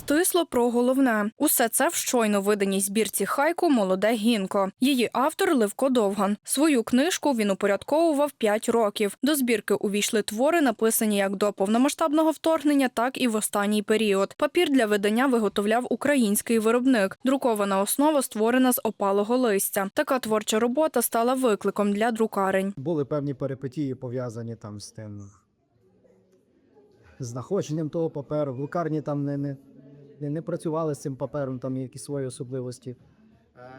Стисло про головне. Усе це в щойно виданій збірці хайку Молоде гінко. Її автор Левко Довган. Свою книжку він упорядковував 5 років. До збірки увійшли твори, написані як до повномасштабного вторгнення, так і в останній період. Папір для видання виготовляв український виробник. Друкована основа створена з опалого листя. Така творча робота стала викликом для друкарень. Були певні перипетії пов'язані там з тим знаходженням того паперу. В лукарні там не, не, не, не працювали з цим папером, там є якісь свої особливості,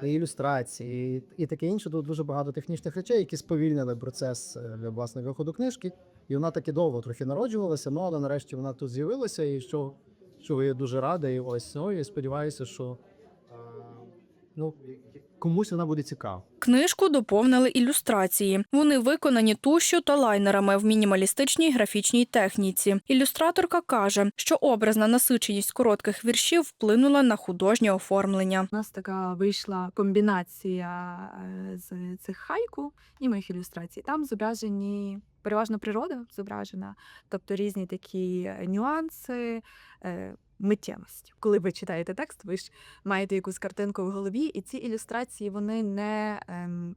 і ілюстрації і, і таке інше. Тут дуже багато технічних речей, які сповільнили процес е, власне виходу книжки. І вона таки довго трохи народжувалася, ну але нарешті вона тут з'явилася, і що, що я дуже радий. Ось ну, і сподіваюся, що ну, комусь вона буде цікава. Книжку доповнили ілюстрації. Вони виконані тушю та лайнерами в мінімалістичній графічній техніці. Ілюстраторка каже, що образна насиченість коротких віршів вплинула на художнє оформлення. У нас така вийшла комбінація е, з цих хайку і моїх ілюстрацій. Там зображені переважно природа зображена, тобто різні такі е, нюанси. Миттєвості. Коли ви читаєте текст, ви ж маєте якусь картинку в голові, і ці ілюстрації вони не, ем,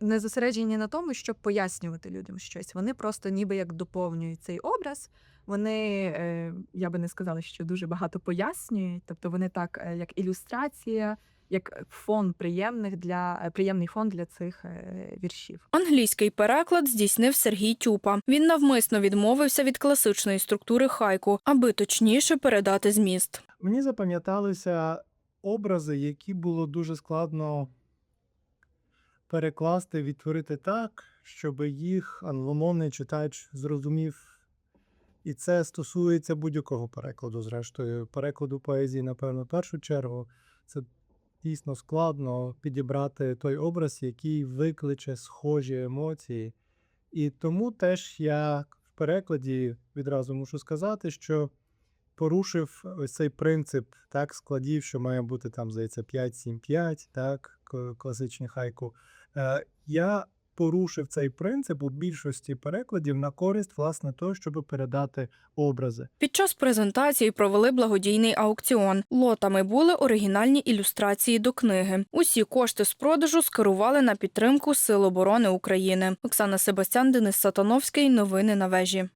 не зосереджені на тому, щоб пояснювати людям щось. Вони просто ніби як доповнюють цей образ. Вони, е, я би не сказала, що дуже багато пояснюють, тобто вони так, е, як ілюстрація, як фон приємних для е, приємний фон для цих е, віршів. Англійський переклад здійснив Сергій Тюпа. Він навмисно відмовився від класичної структури хайку, аби точніше передати зміст. Мені запам'яталися образи, які було дуже складно перекласти, відтворити так, щоб їх англомовний читач зрозумів. І це стосується будь-якого перекладу, зрештою. Перекладу поезії, напевно, в першу чергу, це дійсно складно підібрати той образ, який викличе схожі емоції. І тому теж я в перекладі відразу мушу сказати, що порушив ось цей принцип так складів, що має бути там, здається, 5-7-5, так, класичні хайку. Е, я порушив цей принцип у більшості перекладів на користь, власне, того, щоб передати образи. Під час презентації провели благодійний аукціон. Лотами були оригінальні ілюстрації до книги. Усі кошти з продажу скерували на підтримку Сил оборони України. Оксана Себастян, Денис Сатановський. Новини на вежі.